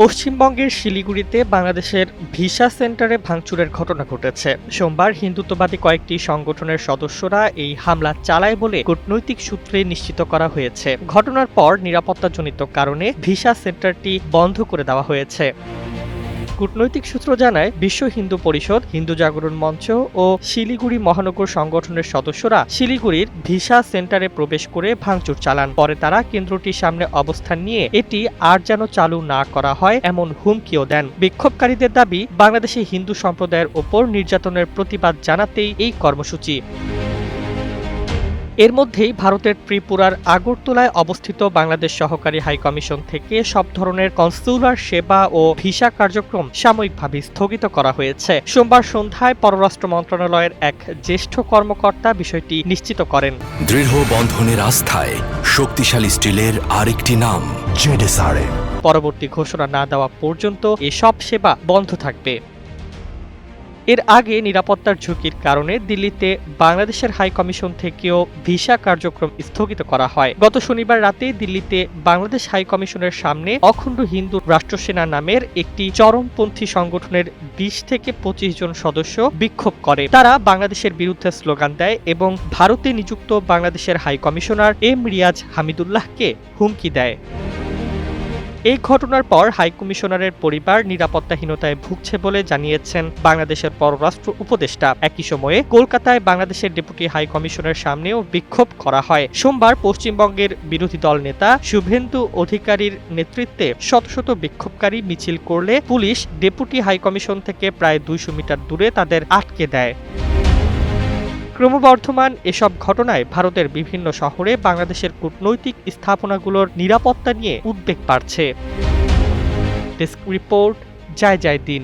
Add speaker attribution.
Speaker 1: পশ্চিমবঙ্গের শিলিগুড়িতে বাংলাদেশের ভিসা সেন্টারে ভাঙচুরের ঘটনা ঘটেছে। সোমবার হিন্দুত্ববাদী কয়েকটি সংগঠনের সদস্যরা এই হামলা চালায় বলে কূটনৈতিক সূত্রে নিশ্চিত করা হয়েছে। ঘটনার পর নিরাপত্তাজনিত কারণে ভিসা সেন্টারটি বন্ধ করে দেওয়া হয়েছে। কূটনৈতিক সূত্র জানায়, বিশ্ব হিন্দু পরিষদ, হিন্দু জাগরণ মঞ্চ ও শিলিগুড়ি মহানগর সংগঠনের সদস্যরা শিলিগুড়ির ভিসা সেন্টারে প্রবেশ করে ভাঙচুর চালান। পরে তারা কেন্দ্রটির সামনে অবস্থান নিয়ে এটি আর যেন চালু না করা হয় এমন হুমকিও দেন। বিক্ষোভকারীদের দাবি, বাংলাদেশে হিন্দু সম্প্রদায়ের ওপর নির্যাতনের প্রতিবাদ জানাতেই এই কর্মসূচি। এর মধ্যেই ভারতের ত্রিপুরার আগরতলায় অবস্থিত বাংলাদেশ সহকারী হাইকমিশন থেকে সব ধরনের কনসুলার সেবা ও ভিসা কার্যক্রম সাময়িকভাবে স্থগিত করা হয়েছে। সোমবার সন্ধ্যায় পররাষ্ট্র মন্ত্রণালয়ের এক জ্যেষ্ঠ কর্মকর্তা বিষয়টি নিশ্চিত করেন।
Speaker 2: দৃঢ় বন্ধনের আস্থায় শক্তিশালী স্টিলের আরেকটি নাম জেডেসআরএম।
Speaker 1: পরবর্তী ঘোষণা না দেওয়া পর্যন্ত এসব সেবা বন্ধ থাকবে। এর আগে নিরাপত্তার ঝুঁকির কারণে দিল্লিতে বাংলাদেশের হাই কমিশন থেকেও ভিসা কার্যক্রম স্থগিত করা হয়। গত শনিবার রাতে দিল্লিতে বাংলাদেশ হাই কমিশনের সামনে অখণ্ড হিন্দু রাষ্ট্রসেনা নামের একটি চরমপন্থী সংগঠনের বিশ থেকে পঁচিশ জন সদস্য বিক্ষোভ করে। তারা বাংলাদেশের বিরুদ্ধে স্লোগান দেয় এবং ভারতে নিযুক্ত বাংলাদেশের হাই কমিশনার এম রিয়াজ হামিদুল্লাহকে হুমকি দেয়। এই ঘটনার পর হাইকমিশনারের পরিবার নিরাপত্তাহীনতায় ভুগছে বলে জানিয়েছেন বাংলাদেশের পররাষ্ট্র উপদেষ্টা। একই সময়ে কলকাতায় বাংলাদেশের ডেপুটি হাইকমিশনের সামনেও বিক্ষোভ করা হয়। সোমবার পশ্চিমবঙ্গের বিরোধী দল নেতা শুভেন্দু অধিকারীর নেতৃত্বে শত শত বিক্ষোভকারী মিছিল করলে পুলিশ ডেপুটি হাইকমিশন থেকে প্রায় দুইশো মিটার দূরে তাদের আটকে দেয়। ক্রমবর্ধমান এসব ঘটনায় ভারতের বিভিন্ন শহরে বাংলাদেশের কূটনৈতিক স্থাপনাগুলোর নিরাপত্তা নিয়ে উদ্বেগ বাড়ছে। ডেস্ক রিপোর্ট, জয় জয় দিন।